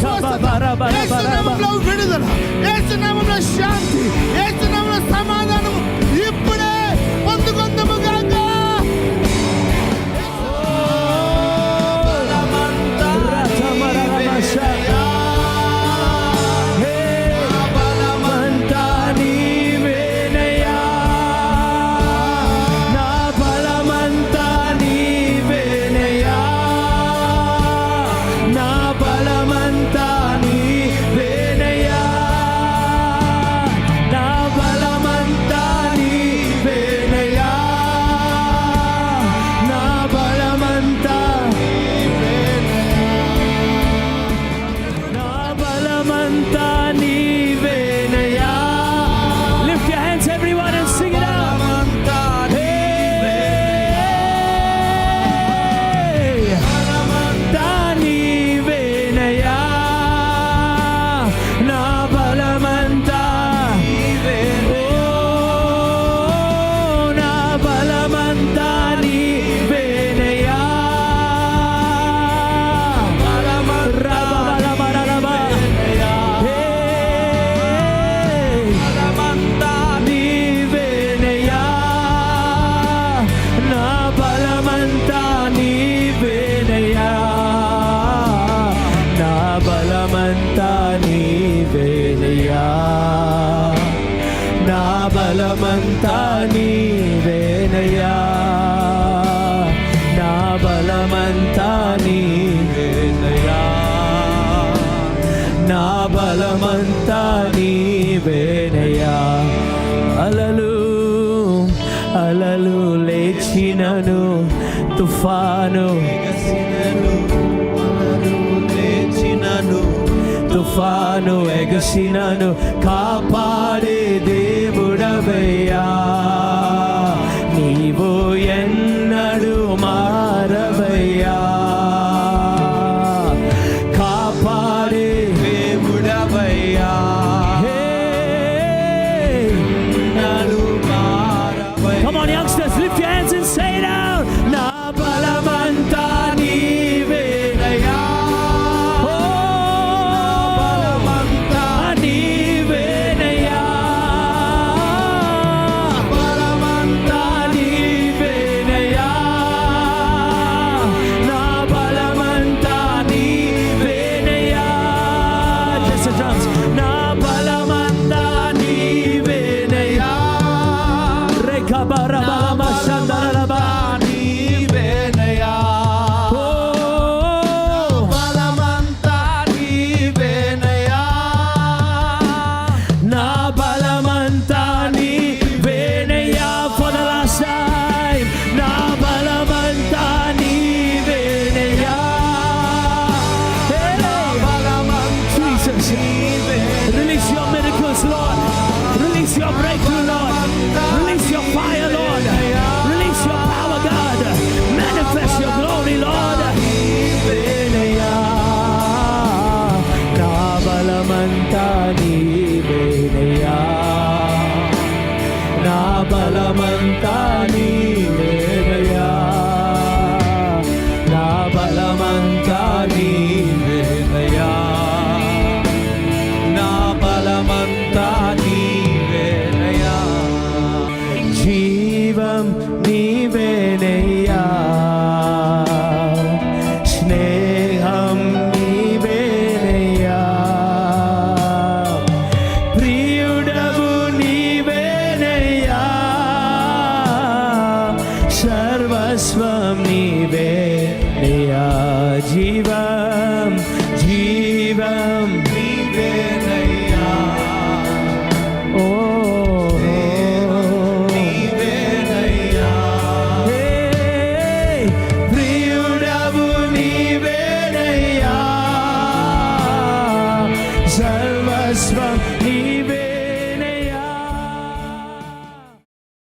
స్వస్థత ఏసు నామంలో విడుదల ఏసు నామంలో శాంతి ఏసు అంతా నీవేదయా నా బలమంతా అలలు అలలు లేచినను తుఫాను. లేచినను తుఫాను ఎగసినను కాపాడే దేవుడవయ్యా. నీవు ఎన్నడు మా kabarabala maşa నా బలమంతా నీవేదయా నా బలమంతా నీవేదయా నా బలమంతా జీవం నీవే జీవం జీవం నీవేనయ్యా ఓ నీవేనయ్యా ప్రియుడవు నీవేనయ్యా సర్వస్వం